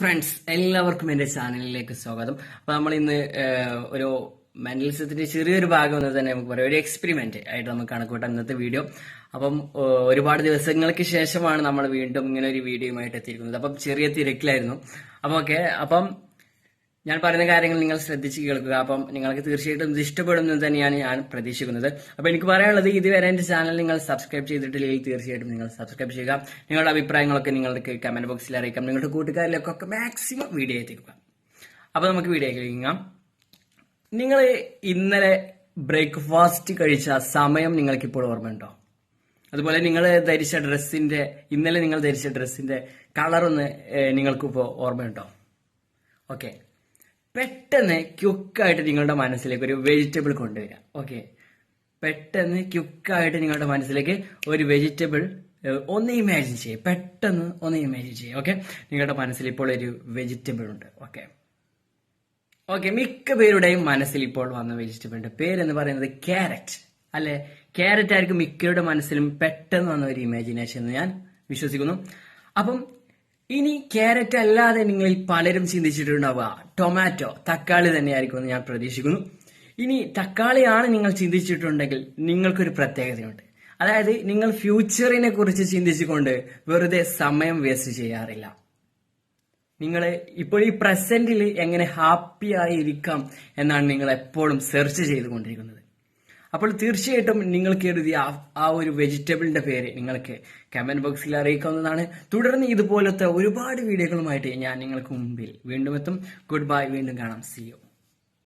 Friends എല്ലാവർക്കും എന്റെ ചാനലിലേക്ക് സ്വാഗതം. അപ്പോൾ നമ്മൾ ഇന്ന് ഒരു മെന്റലിസത്തിന്റെ ചെറിയൊരു ഭാഗം എന്ന് തന്നെ നമുക്ക് പറയാം. ഒരു എക്സ്പെരിമെന്റ് ആയിട്ട് നമുക്ക് കണക്കൂട്ടാം ഇന്നത്തെ വീഡിയോ അപ്പം ഒരുപാട് ദിവസങ്ങൾക്ക് ശേഷമാണ് നമ്മൾ വീണ്ടും ഇങ്ങനെ ഒരു വീഡിയോയുമായിട്ട് എത്തിയിരിക്കുന്നത്. അപ്പം ചെറിയ തിരക്കിലായിരുന്നു. അപ്പം ഓക്കെ അപ്പം ഞാൻ പറയുന്ന കാര്യങ്ങൾ നിങ്ങൾ ശ്രദ്ധിച്ച് കേൾക്കുക. അപ്പം നിങ്ങൾക്ക് തീർച്ചയായിട്ടും ഇത് ഇഷ്ടപ്പെടുമെന്ന് തന്നെയാണ് ഞാൻ പ്രതീക്ഷിക്കുന്നത്. അപ്പൊ എനിക്ക് പറയാനുള്ളത് ഇതുവരെ എന്റെ ചാനൽ നിങ്ങൾ സബ്സ്ക്രൈബ് ചെയ്തിട്ടില്ലെങ്കിൽ തീർച്ചയായിട്ടും നിങ്ങൾ സബ്സ്ക്രൈബ് ചെയ്യുക. നിങ്ങളുടെ അഭിപ്രായങ്ങളൊക്കെ നിങ്ങൾക്ക് കമന്റ് ബോക്സിൽ അറിയിക്കാം. നിങ്ങളുടെ കൂട്ടുകാരിലേക്കൊക്കെ മാക്സിമം വീഡിയോ എത്തിക്കുക. അപ്പൊ നമുക്ക് വീഡിയോ കഴിക്കാം നിങ്ങൾ ഇന്നലെ ബ്രേക്ക്ഫാസ്റ്റ് കഴിച്ച സമയം നിങ്ങൾക്ക് ഇപ്പോൾ ഓർമ്മയുണ്ടോ? അതുപോലെ നിങ്ങൾ ധരിച്ച ഡ്രസ്സിന്റെ ഇന്നലെ നിങ്ങൾ ധരിച്ച ഡ്രസ്സിന്റെ കളറൊന്ന് നിങ്ങൾക്ക് ഇപ്പോൾ ഓർമ്മയുണ്ടോ? ഓക്കെ പെട്ടെന്ന് ക്യുക്കായിട്ട് നിങ്ങളുടെ മനസ്സിലേക്ക് ഒരു വെജിറ്റബിൾ കൊണ്ടുവരിക. ഓക്കെ പെട്ടെന്ന് ക്യുക്കായിട്ട് നിങ്ങളുടെ മനസ്സിലേക്ക് ഒരു വെജിറ്റബിൾ ഒന്ന് ഇമാജിൻ ചെയ്യുക പെട്ടെന്ന് ഒന്ന് ഇമാജിൻ ചെയ്യുക ഓക്കെ നിങ്ങളുടെ മനസ്സിൽ ഇപ്പോൾ ഒരു വെജിറ്റബിൾ ഉണ്ട്. ഓക്കെ ഓക്കെ മിക്ക പേരുടെയും മനസ്സിൽ ഇപ്പോൾ വന്ന വെജിറ്റബിളിന്റെ എന്ന് പറയുന്നത് ക്യാരറ്റ് അല്ലെ? ക്യാരറ്റ് ആയിരിക്കും മിക്കരുടെ മനസ്സിലും പെട്ടെന്ന് വന്ന ഒരു ഇമാജിനേഷൻ എന്ന് ഞാൻ വിശ്വസിക്കുന്നു. അപ്പം ഇനി ക്യാരറ്റ് അല്ലാതെ നിങ്ങളിൽ പലരും ചിന്തിച്ചിട്ടുണ്ടാവുക. ടൊമാറ്റോ തക്കാളി തന്നെയായിരിക്കും എന്ന് ഞാൻ പ്രതീക്ഷിക്കുന്നു. ഇനി തക്കാളിയാണ് നിങ്ങൾ ചിന്തിച്ചിട്ടുണ്ടെങ്കിൽ നിങ്ങൾക്കൊരു പ്രത്യേകതയുണ്ട്. അതായത് നിങ്ങൾ ഫ്യൂച്ചറിനെ കുറിച്ച് ചിന്തിച്ചുകൊണ്ട് വെറുതെ സമയം വേസ്റ്റ് ചെയ്യാറില്ല. നിങ്ങൾ ഇപ്പോൾ ഈ പ്രസന്റിൽ എങ്ങനെ ഹാപ്പി ആയി ഇരിക്കാം എന്നാണ് നിങ്ങൾ എപ്പോഴും സെർച്ച് ചെയ്തുകൊണ്ടിരിക്കുന്നത്. അപ്പോൾ തീർച്ചയായിട്ടും നിങ്ങൾക്ക് എഴുതിയ ആ- ഒരു വെജിറ്റബിളിന്റെ പേര് നിങ്ങൾക്ക് കമന്റ് ബോക്സിൽ അറിയിക്കാവുന്നതാണ്. തുടർന്ന് ഇതുപോലത്തെ ഒരുപാട് വീഡിയോകളുമായിട്ട് ഞാൻ നിങ്ങൾക്ക് മുമ്പിൽ വീണ്ടും എത്തും. ഗുഡ് ബൈ വീണ്ടും കാണാം. C U